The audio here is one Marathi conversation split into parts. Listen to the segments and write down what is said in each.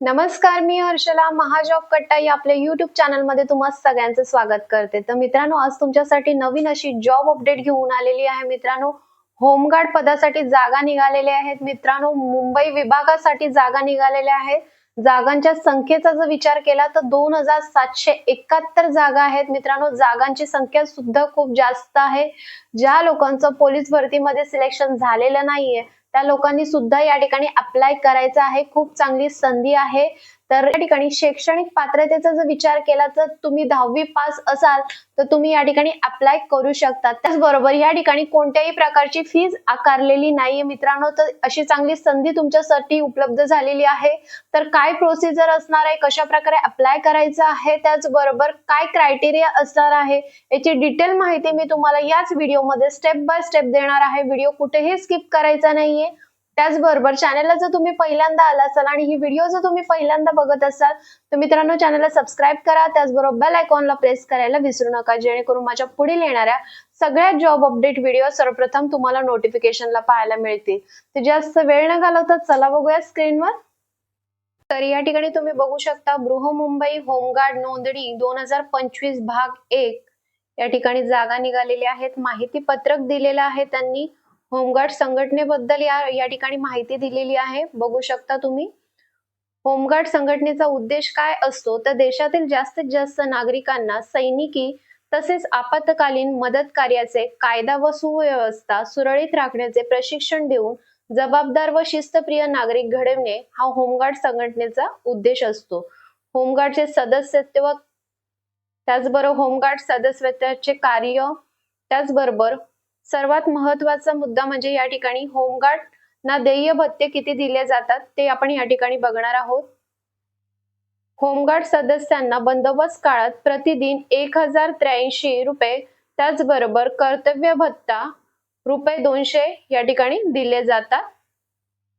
नमस्कार मी हर्षला महाजॉब कट्टा या आपल्या युट्यूब चॅनलमध्ये तुम्हा सगळ्यांचं स्वागत करते. तर मित्रांनो आज तुमच्यासाठी नवीन अशी जॉब अपडेट घेऊन आलेली आहे. मित्रांनो होमगार्ड पदासाठी जागा निघालेल्या आहेत. मित्रांनो मुंबई विभागासाठी जागा निघालेल्या आहेत. जागांच्या संख्येचा जर विचार केला तर दोन हजार सातशे एकाहत्तर जागा आहेत. मित्रांनो जागांची संख्या सुद्धा खूप जास्त आहे. ज्या लोकांचं पोलीस भरतीमध्ये सिलेक्शन झालेलं नाहीये त्या लोकांनी सुद्धा या ठिकाणी अप्लाय करायचं आहे. खूप चांगली संधी आहे. तर या ठिकाणी शैक्षणिक पात्रतेचा जर विचार केला तर तुम्ही दहावी पास असाल तर तुम्ही या ठिकाणी अप्लाय करू शकता. त्याचबरोबर या ठिकाणी कोणत्याही प्रकारची फीज आकारलेली नाहीये. मित्रांनो तर अशी चांगली संधी तुमच्यासाठी उपलब्ध झालेली आहे. तर काय प्रोसिजर असणार आहे? कशा प्रकारे अप्लाय करायचं आहे? त्याचबरोबर काय क्रायटेरिया असणार आहे? याची डिटेल माहिती मी तुम्हाला याच व्हिडिओमध्ये स्टेप बाय स्टेप देणार आहे. व्हिडिओ कुठेही स्किप करायचा नाहीये. त्याचबरोबर चॅनलला जर तुम्ही पहिल्यांदा आला असाल आणि ही व्हिडिओ जर तुम्ही पहिल्यांदा बघत असाल तर मित्रांनो चॅनलला सबस्क्राईब करा. त्याचबरोबर बेल आयकॉनला प्रेस करायला विसरू नका जेणेकरून माझ्या पुढील येणाऱ्या सगळ्या जॉब अपडेट व्हिडिओ सर्वप्रथम तुम्हाला नोटिफिकेशनला पाहायला मिळतील. तर जास्त वेळ न घालवता चला बघूया स्क्रीनवर तर या ठिकाणी तुम्ही बघू शकता बृहमुंबई होमगार्ड नोंदणी दोन हजार पंचवीस भाग एक. या ठिकाणी जागा निघालेल्या आहेत माहिती पत्रक दिलेलं आहे त्यांनी. होमगार्ड संघटनेबद्दल या या ठिकाणी माहिती दिलेली आहे. बघू शकता तुम्ही. होमगार्ड संघटनेचा उद्देश काय असतो? तर देशातील जास्तीत जास्त नागरिकांना सैनिकी तसेच आपत्कालीन मदत कार्याचे कायदा व सुव्यवस्था सुरळीत राखण्याचे प्रशिक्षण देऊन जबाबदार व शिस्तप्रिय नागरिक घडवणे हा होमगार्ड संघटनेचा उद्देश असतो. होमगार्डचे सदस्यत्व त्याचबरोबर होमगार्ड सदस्यत्वाचे कार्य त्याचबरोबर सर्वात महत्त्वाचा मुद्दा म्हणजे या ठिकाणी होमगार्ड ना देय भत्ते किती दिले जातात ते आपण या ठिकाणी बघणार आहोत. होमगार्ड सदस्यांना बंदोबस्त काळात प्रतिदिन एक हजार त्र्याऐंशी रुपये त्याचबरोबर कर्तव्य भत्ता रुपये दोनशे या ठिकाणी दिले जातात.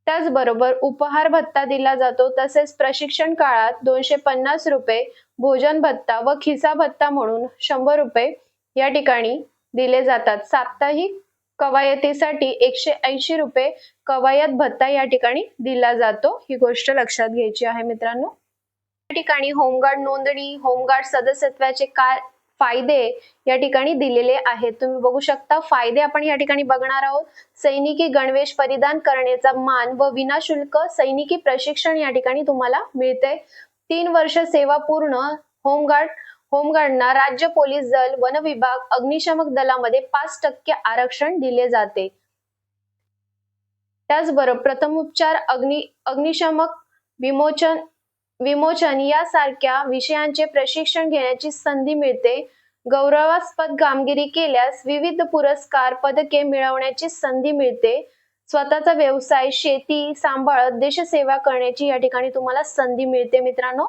त्याचबरोबर उपहार भत्ता दिला जातो तसेच प्रशिक्षण काळात दोनशे पन्नास रुपये भोजन भत्ता व खिसा भत्ता म्हणून शंभर रुपये या ठिकाणी दिले जातात. साप्ताहिक कवायतीसाठी एकशे ऐंशी रुपये कवायत भत्ता या ठिकाणी दिला जातो. ही गोष्ट लक्षात घ्यायची आहे मित्रांनो. या ठिकाणी होमगार्ड नोंदणी होमगार्ड सदस्यत्वाचे काय फायदे या ठिकाणी दिलेले आहेत. तुम्ही बघू शकता फायदे आपण या ठिकाणी बघणार आहोत. सैनिकी गणवेश परिधान करण्याचा मान व विनाशुल्क सैनिकी प्रशिक्षण या ठिकाणी तुम्हाला मिळते तीन वर्ष सेवा पूर्ण होमगार्ड होमगार्डना राज्य पोलीस दल वन विभाग अग्निशमक दलामध्ये पाच टक्के आरक्षण दिले जाते. त्याचबरोबर प्रथमोपचार अग्नि अग्निशमक विमोचन विमोचन यासारख्या विषयांचे प्रशिक्षण घेण्याची संधी मिळते. गौरवास्पद कामगिरी केल्यास विविध पुरस्कार पदके मिळवण्याची संधी मिळते. स्वतःचा व्यवसाय शेती सांभाळत देशसेवा करण्याची या ठिकाणी तुम्हाला संधी मिळते मित्रांनो.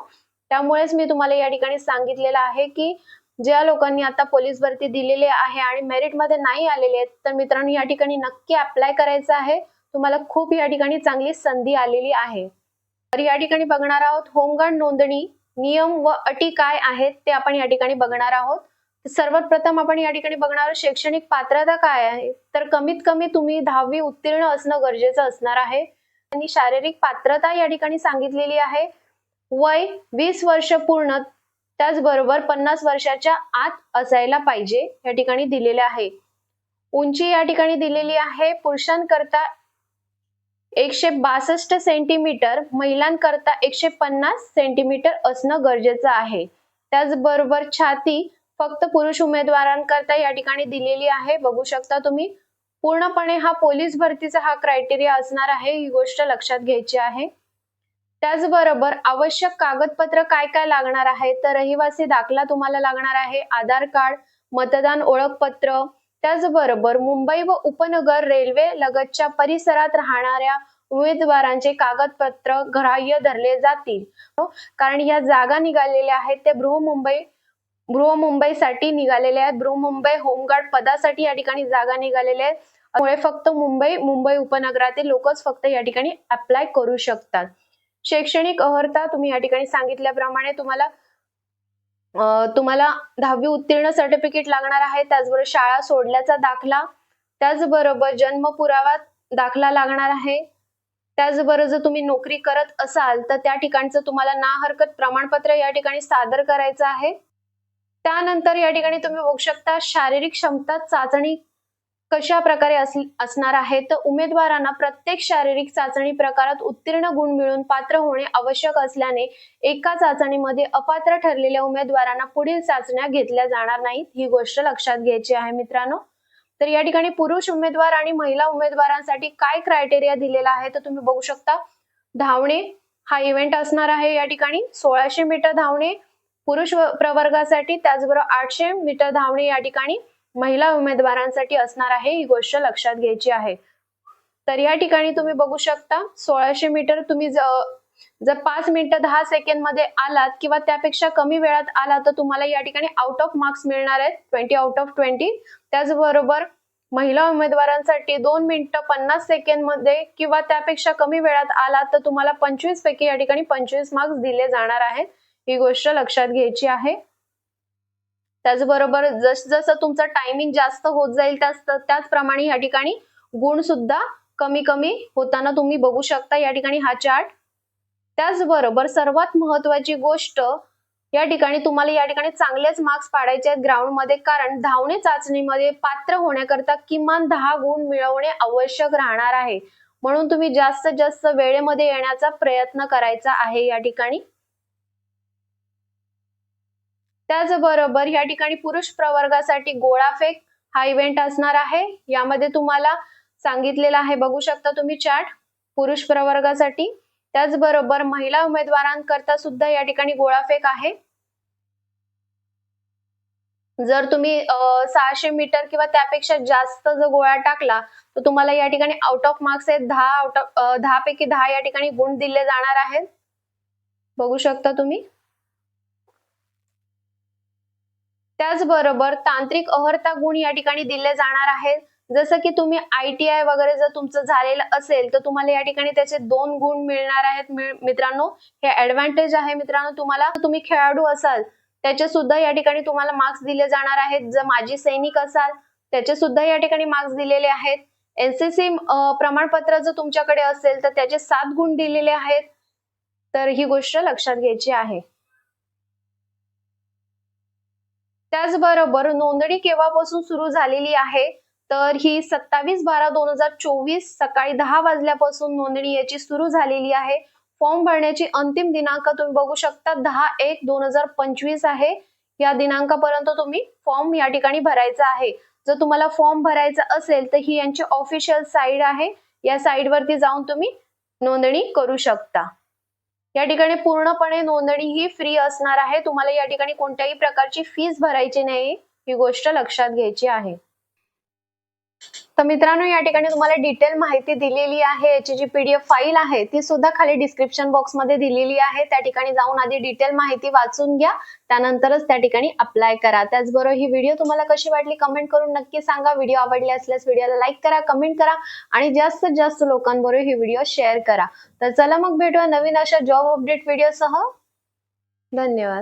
त्यामुळेच मी तुम्हाला या ठिकाणी सांगितलेलं आहे की ज्या लोकांनी आता पोलीस भरती दिलेली आहे आणि मेरिटमध्ये नाही आलेले आहेत तर मित्रांनो या ठिकाणी नक्की अप्लाय करायचं आहे. तुम्हाला खूप या ठिकाणी चांगली संधी आलेली आहे. तर या ठिकाणी बघणार आहोत होमगार्ड नोंदणी नियम व अटी काय आहेत ते आपण या ठिकाणी बघणार आहोत. सर्वात प्रथम आपण या ठिकाणी बघणार आहोत शैक्षणिक पात्रता काय आहे? तर कमीत कमी तुम्ही दहावी उत्तीर्ण असणं गरजेचं असणार आहे. आणि शारीरिक पात्रता या ठिकाणी सांगितलेली आहे. वय वीस वर्ष पूर्ण त्याचबरोबर पन्नास वर्षाच्या आत असायला पाहिजे या ठिकाणी दिलेले आहे. उंची या ठिकाणी दिलेली आहे. पुरुषांकरता एकशे बासष्ट सेंटीमीटर महिलांकरता एकशे पन्नास सेंटीमीटर असणं गरजेचं आहे. त्याचबरोबर छाती फक्त पुरुष उमेदवारांकरता या ठिकाणी दिलेली आहे. बघू शकता तुम्ही पूर्णपणे हा पोलीस भरतीचा हा क्रायटेरिया असणार आहे. ही गोष्ट लक्षात घ्यायची आहे. त्याचबरोबर आवश्यक कागदपत्र काय काय लागणार आहे? तर रहिवासी दाखला तुम्हाला लागणार आहे. आधार कार्ड मतदान ओळखपत्र. त्याचबरोबर मुंबई व उपनगर रेल्वे लगतच्या परिसरात राहणाऱ्या उमेदवारांचे कागदपत्र ग्राह्य धरले जातील. कारण या जागा निघालेल्या आहेत. ते बृहमुंबई बृहमुंबईसाठी निघालेल्या आहेत. बृहमुंबई होमगार्ड पदासाठी या ठिकाणी जागा निघालेल्या आहेत. त्यामुळे फक्त मुंबई मुंबई उपनगरातील लोकच फक्त या ठिकाणी अप्लाय करू शकतात. शैक्षणिक अहर्ता तुम्ही या ठिकाणी सांगितल्याप्रमाणे तुम्हाला तुम्हाला दहावी उत्तीर्ण सर्टिफिकेट लागणार आहे. त्याचबरोबर शाळा सोडल्याचा दाखला त्याचबरोबर जन्म पुरावा दाखला लागणार आहे. त्याचबरोबर जर तुम्ही नोकरी करत असाल तर त्या ठिकाणचं तुम्हाला ना हरकत प्रमाणपत्र या ठिकाणी सादर करायचं आहे. त्यानंतर या ठिकाणी तुम्ही बघू शकता शारीरिक क्षमता चाचणी कशा प्रकारे असणार आहे? तर उमेदवारांना प्रत्येक शारीरिक चाचणी प्रकारात उत्तीर्ण गुण मिळून पात्र होणे आवश्यक असल्याने एका चाचणीमध्ये अपात्र ठरलेल्या उमेदवारांना पुढील चाचण्या घेतल्या जाणार नाहीत ही गोष्ट लक्षात घ्यायची आहे मित्रांनो. तर या ठिकाणी पुरुष उमेदवार आणि महिला उमेदवारांसाठी काय क्रायटेरिया दिलेला आहे तर तुम्ही बघू शकता. धावणे हा इव्हेंट असणार आहे या ठिकाणी. सोळाशे मीटर धावणे पुरुष प्रवर्गासाठी त्याचबरोबर आठशे मीटर धावणे या ठिकाणी. महिला उमेदवारांसाठी असणार आहे ही गोष्ट लक्षात घ्यायची आहे. तर या ठिकाणी तुम्ही बघू शकता सोळाशे मीटर तुम्ही जर पाच मिनिटं दहा सेकंडमध्ये आलात किंवा त्यापेक्षा कमी वेळात आला तर तुम्हाला या ठिकाणी आउट ऑफ मार्क्स मिळणार आहेत. ट्वेंटी आउट ऑफ ट्वेंटी त्याचबरोबर महिला उमेदवारांसाठी दोन मिनिटं पन्नास सेकंडमध्ये किंवा त्यापेक्षा कमी वेळात आला तर तुम्हाला पंचवीस पैकी या ठिकाणी पंचवीस मार्क्स दिले जाणार आहेत. ही गोष्ट लक्षात घ्यायची आहे. त्याचबरोबर जस जसं तुमचं टायमिंग जास्त होत जाईल त्याचप्रमाणे या ठिकाणी गुण सुद्धा कमी कमी होताना तुम्ही बघू शकता. या ठिकाणी हा चार्ट त्याचबरोबर सर्वात महत्वाची गोष्ट या ठिकाणी तुम्हाला या ठिकाणी चांगलेच मार्क्स पाडायचे आहेत ग्राउंडमध्ये. कारण धावणे चाचणीमध्ये पात्र होण्याकरता किमान दहा गुण मिळवणे आवश्यक राहणार आहे. म्हणून तुम्ही जास्तीत जास्त वेळेमध्ये येण्याचा प्रयत्न करायचा आहे या ठिकाणी. त्याचबरोबर या ठिकाणी पुरुष प्रवर्गासाठी गोळाफेक हा इव्हेंट असणार आहे. यामध्ये तुम्हाला सांगितलेला आहे बघू शकता तुम्ही चार्ट पुरुष प्रवर्गासाठी. त्याचबरोबर महिला उमेदवारांकरता सुद्धा या ठिकाणी गोळाफेक आहे. जर तुम्ही सहाशे मीटर किंवा त्यापेक्षा जास्त जर गोळा टाकला तर तुम्हाला या ठिकाणी आउट ऑफ मार्क्स आहेत. दहा आउट ऑफ दहा पैकी दहा या ठिकाणी गुण दिले जाणार आहेत. बघू शकता तुम्ही. त्याचबरोबर तांत्रिक अहर्ता गुण या ठिकाणी दिले जाणार आहेत. जसं की तुम्ही आय टी आय वगैरे जर तुमचं झालेलं असेल तर तुम्हाला या ठिकाणी त्याचे दोन गुण मिळणार आहेत. मित्रांनो हे ऍडव्हान्टेज आहे मित्रांनो तुम्हाला. तुम्ही खेळाडू असाल त्याचे सुद्धा या ठिकाणी तुम्हाला मार्क्स दिले जाणार आहेत. जर माजी सैनिक असाल त्याचे सुद्धा या ठिकाणी मार्क्स दिलेले आहेत. एनसीसी प्रमाणपत्र जर तुमच्याकडे असेल तर त्याचे सात गुण दिलेले आहेत. तर ही गोष्ट लक्षात घ्यायची आहे. त्याचबरोबर नोंदणी केव्हापासून सुरू झालेली आहे? तर ही सत्तावीस बारा दोन हजार चोवीस सकाळी दहा वाजल्यापासून नोंदणी याची सुरू झालेली आहे. फॉर्म भरण्याची अंतिम दिनांक तुम्ही बघू शकता दहा एक दोन हजार पंचवीस आहे. या दिनांकापर्यंत तुम्ही फॉर्म या ठिकाणी भरायचा आहे. जर तुम्हाला फॉर्म भरायचा असेल तर ही यांची ऑफिशियल साईड आहे. या साईडवरती जाऊन तुम्ही नोंदणी करू शकता. या ठिकाणी पूर्णपणे नोंदणी ही फ्री असणार आहे. तुम्हाला या ठिकाणी कोणत्याही प्रकारची फीस भरायची नाही. ही गोष्ट लक्षात घ्यायची आहे. तर मित्रांनो या ठिकाणी तुम्हाला डिटेल माहिती दिलेली आहे. याची जी पीडीएफ फाईल आहे ती सुद्धा खाली डिस्क्रिप्शन बॉक्समध्ये दिलेली आहे. त्या ठिकाणी जाऊन आधी डिटेल माहिती वाचून घ्या. त्यानंतरच त्या ठिकाणी अप्लाय करा. त्याचबरोबर ही व्हिडिओ तुम्हाला कशी वाटली कमेंट करून नक्की सांगा. व्हिडिओ आवडली असल्यास व्हिडिओला लाईक करा कमेंट करा आणि जास्तीत जास्त लोकांबरोबर ही व्हिडिओ शेअर करा. तर चला मग भेटूया नवीन अशा जॉब अपडेट व्हिडिओसह धन्यवाद.